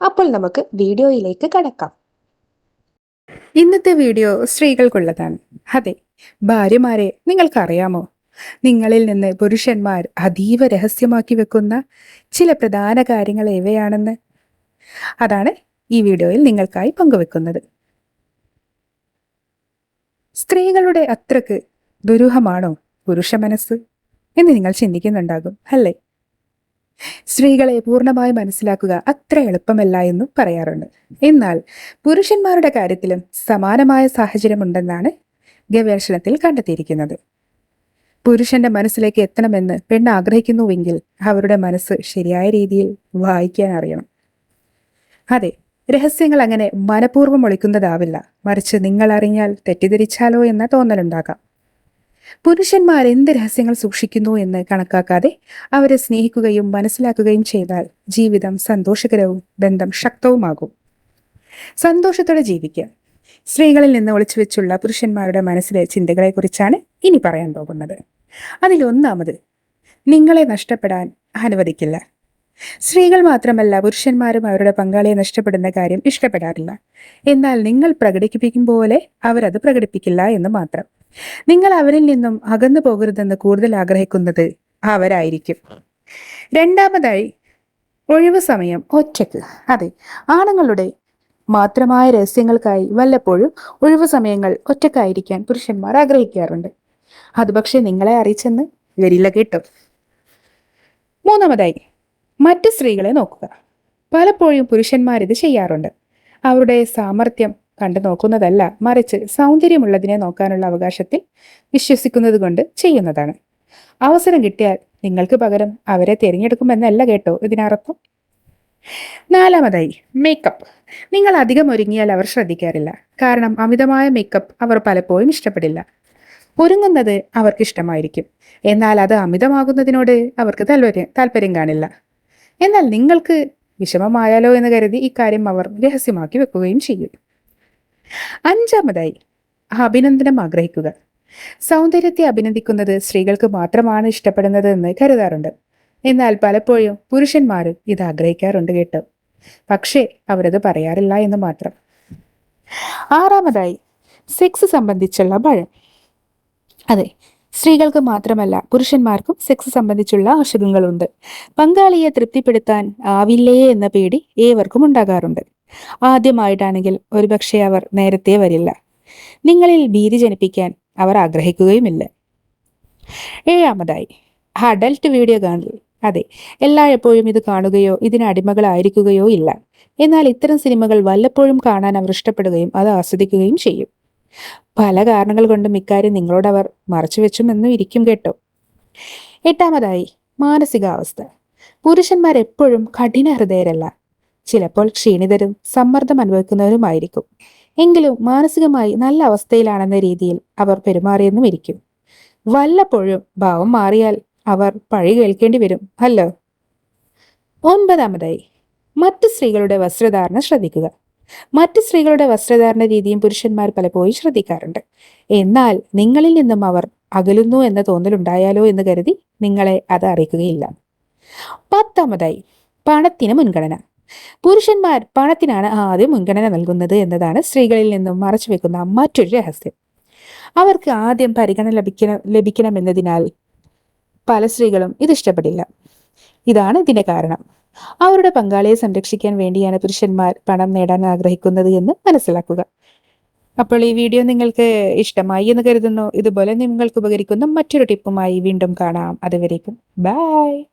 അപ്പോൾ നമുക്ക് വീഡിയോയിലേക്ക് കടക്കാം. ഇന്നത്തെ വീഡിയോ സ്ത്രീകൾക്കുള്ളതാണ്. അതെ ഭാര്യമാരെ നിങ്ങൾക്കറിയാമോ? നിങ്ങളിൽ നിന്ന് പുരുഷന്മാർ അതീവ രഹസ്യമാക്കി വെക്കുന്ന ചില പ്രധാന കാര്യങ്ങൾ ഏവയാണെന്ന് അതാണ് ഈ വീഡിയോയിൽ നിങ്ങൾക്കായി പങ്കുവെക്കുന്നത്. സ്ത്രീകളുടെ അത്രയ്ക്ക് ദുരൂഹമാണോ പുരുഷ മനസ്സ് എന്ന് നിങ്ങൾ ചിന്തിക്കുന്നുണ്ടാകും അല്ലേ? സ്ത്രീകളെ പൂർണമായി മനസ്സിലാക്കുക അത്ര എളുപ്പമല്ല എന്നും പറയാറുണ്ട്. എന്നാൽ പുരുഷന്മാരുടെ കാര്യത്തിലും സമാനമായ സാഹചര്യമുണ്ടെന്നാണ് ഗവേഷണത്തിൽ കണ്ടെത്തിയിരിക്കുന്നത്. പുരുഷന്റെ മനസ്സിലേക്ക് എത്തണമെന്ന് പെണ്ണ് ആഗ്രഹിക്കുന്നുവെങ്കിൽ അവരുടെ മനസ്സ് ശരിയായ രീതിയിൽ വായിക്കാൻ അറിയണം. അതെ രഹസ്യങ്ങൾ അങ്ങനെ മനപൂർവം ഒളിക്കുന്നതാവില്ല. മറിച്ച് നിങ്ങൾ അറിഞ്ഞാൽ തെറ്റിദ്ധരിച്ചാലോ എന്ന തോന്നലുണ്ടാകാം. പുരുഷന്മാർ എന്ത് രഹസ്യങ്ങൾ സൂക്ഷിക്കുന്നു എന്ന് കണക്കാക്കാതെ അവരെ സ്നേഹിക്കുകയും മനസ്സിലാക്കുകയും ചെയ്താൽ ജീവിതം സന്തോഷകരവും ബന്ധം ശക്തവുമാകും. സന്തോഷത്തോടെ ജീവിക്കുക. സ്ത്രീകളിൽ നിന്ന് ഒളിച്ചു വെച്ചുള്ള പുരുഷന്മാരുടെ മനസ്സിലെ ചിന്തകളെക്കുറിച്ചാണ് ഇനി പറയാൻ പോകുന്നത്. അതിലൊന്നാമത് നിങ്ങളെ നഷ്ടപ്പെടാൻ അനുവദിക്കില്ല. സ്ത്രീകൾ മാത്രമല്ല പുരുഷന്മാരും അവരുടെ പങ്കാളിയെ നഷ്ടപ്പെടുന്ന കാര്യം ഇഷ്ടപ്പെടാറില്ല. എന്നാൽ നിങ്ങൾ പ്രകടിപ്പിക്കും പോലെ അവരത് പ്രകടിപ്പിക്കില്ല എന്ന് മാത്രം. നിങ്ങൾ അവരിൽ നിന്നും അകന്നു പോകരുതെന്ന് കൂടുതൽ ആഗ്രഹിക്കുന്നത് അവരായിരിക്കും. രണ്ടാമതായി ഒഴിവ് സമയം ഒറ്റയ്ക്ക്. അതെ ആണുങ്ങളുടെ മാത്രമായ രഹസ്യങ്ങൾക്കായി വല്ലപ്പോഴും ഒഴിവ് സമയങ്ങൾ ഒറ്റക്കായിരിക്കാൻ പുരുഷന്മാർ ആഗ്രഹിക്കാറുണ്ട്. അത് പക്ഷെ നിങ്ങളെ അറിയിച്ചെന്ന് വരില്ല കേട്ടോ. മൂന്നാമതായി മറ്റു സ്ത്രീകളെ നോക്കുക. പലപ്പോഴും പുരുഷന്മാർ ഇത് ചെയ്യാറുണ്ട്. അവരുടെ സാമർഥ്യം കണ്ടു നോക്കുന്നതല്ല മറിച്ച് സൗന്ദര്യമുള്ളതിനെ നോക്കാനുള്ള അവകാശത്തിൽ വിശ്വസിക്കുന്നത് കൊണ്ട് ചെയ്യുന്നതാണ്. അവസരം കിട്ടിയാൽ നിങ്ങൾക്ക് പകരം അവരെ തിരഞ്ഞെടുക്കുമെന്നല്ല കേട്ടോ ഇതിനർത്ഥം. നാലാമതായി മേക്കപ്പ് നിങ്ങൾ അധികം ഒരുങ്ങിയാൽ അവർ ശ്രദ്ധിക്കാറില്ല. കാരണം അമിതമായ മേക്കപ്പ് അവർ പലപ്പോഴും ഇഷ്ടപ്പെടില്ല. ഒരുങ്ങുന്നത് അവർക്ക് ഇഷ്ടമായിരിക്കും. എന്നാൽ അത് അമിതമാകുന്നതിനോട് അവർക്ക് താല്പര്യം താല്പര്യം കാണില്ല. എന്നാൽ നിങ്ങൾക്ക് വിഷമമായാലോ എന്ന് കരുതി ഇക്കാര്യം അവർ രഹസ്യമാക്കി വെക്കുകയും ചെയ്യും. അഞ്ചാമതായി അഭിനന്ദനം ആഗ്രഹിക്കുക. സൗന്ദര്യത്തെ അഭിനന്ദിക്കുന്നത് സ്ത്രീകൾക്ക് മാത്രമാണ് ഇഷ്ടപ്പെടുന്നത് എന്ന് കരുതാറുണ്ട്. എന്നാൽ പലപ്പോഴും പുരുഷന്മാരും ഇത് ആഗ്രഹിക്കാറുണ്ട് കേട്ടോ. പക്ഷേ അവരത് പറയാറില്ല എന്ന് മാത്രം. ആറാമതായി സെക്സ് സംബന്ധിച്ചുള്ള ഭയം അതെ സ്ത്രീകൾക്ക് മാത്രമല്ല പുരുഷന്മാർക്കും സെക്സ് സംബന്ധിച്ചുള്ള അസുഖങ്ങളുണ്ട് പങ്കാളിയെ തൃപ്തിപ്പെടുത്താൻ ആവില്ലേ എന്ന പേടി ഏവർക്കും ഉണ്ടാകാറുണ്ട്. ആദ്യമായിട്ടാണെങ്കിൽ ഒരുപക്ഷെ അവർ നേരത്തെ വരില്ല. നിങ്ങളിൽ ഭീതി ജനിപ്പിക്കാൻ അവർ ആഗ്രഹിക്കുകയുമില്ല. ഏഴാമതായി അഡൽട്ട് വീഡിയോ കാണൽ. അതെ എല്ലായ്പ്പോഴും ഇത് കാണുകയോ ഇതിന് അടിമകളായിരിക്കുകയോ ഇല്ല. എന്നാൽ ഇത്തരം സിനിമകൾ വല്ലപ്പോഴും കാണാൻ അവർ ഇഷ്ടപ്പെടുകയും അത് ആസ്വദിക്കുകയും ചെയ്യും. പല കാരണങ്ങൾ കൊണ്ടും ഇക്കാര്യം നിങ്ങളോട് അവർ മറച്ചുവെച്ചുമെന്നും ഇരിക്കും കേട്ടോ. എട്ടാമതായി മാനസികാവസ്ഥ. പുരുഷന്മാർ എപ്പോഴും കഠിന ഹൃദയരല്ല. ചിലപ്പോൾ ക്ഷീണിതരും സമ്മർദ്ദം അനുഭവിക്കുന്നവരുമായിരിക്കും. എങ്കിലും മാനസികമായി നല്ല അവസ്ഥയിലാണെന്ന രീതിയിൽ അവർ പെരുമാറിയെന്നും ഇരിക്കും. വല്ലപ്പോഴും ഭാവം മാറിയാൽ അവർ പഴി കേൾക്കേണ്ടി വരും അല്ലോ? ഒൻപതാമതായി. മറ്റു സ്ത്രീകളുടെ വസ്ത്രധാരണ ശ്രദ്ധിക്കുക. മറ്റു സ്ത്രീകളുടെ വസ്ത്രധാരണ രീതിയും പുരുഷന്മാർ പലപ്പോഴും ശ്രദ്ധിക്കാറുണ്ട്. എന്നാൽ നിങ്ങളിൽ നിന്നും അവർ അകലുന്നു എന്ന തോന്നലുണ്ടായാലോ എന്ന് കരുതി നിങ്ങളെ അത് അറിയിക്കുകയില്ല. പത്താമതായി. പണത്തിന് മുൻഗണന. പുരുഷന്മാർ പണത്തിനാണ് ആദ്യം മുൻഗണന നൽകുന്നത് എന്നതാണ് സ്ത്രീകളിൽ നിന്നും മറച്ചു വെക്കുന്ന മറ്റൊരു രഹസ്യം. അവർക്ക് ആദ്യം പരിഗണന ലഭിക്കണം ലഭിക്കണമെന്നതിനാൽ പല സ്ത്രീകളും ഇത് ഇഷ്ടപ്പെടില്ല. ഇതാണ് ഇതിന്റെ കാരണം. അവരുടെ പങ്കാളിയെ സംരക്ഷിക്കാൻ വേണ്ടിയാണ് പുരുഷന്മാർ പണം നേടാൻ ആഗ്രഹിക്കുന്നത് എന്ന് മനസ്സിലാക്കുക. അപ്പോൾ ഈ വീഡിയോ നിങ്ങൾക്ക് ഇഷ്ടമായി എന്ന് കരുതുന്നു. ഇതുപോലെ നിങ്ങൾക്ക് ഉപകരിക്കുന്ന മറ്റൊരു ടിപ്പുമായി വീണ്ടും കാണാം. അതുവരേക്കും. ബൈ!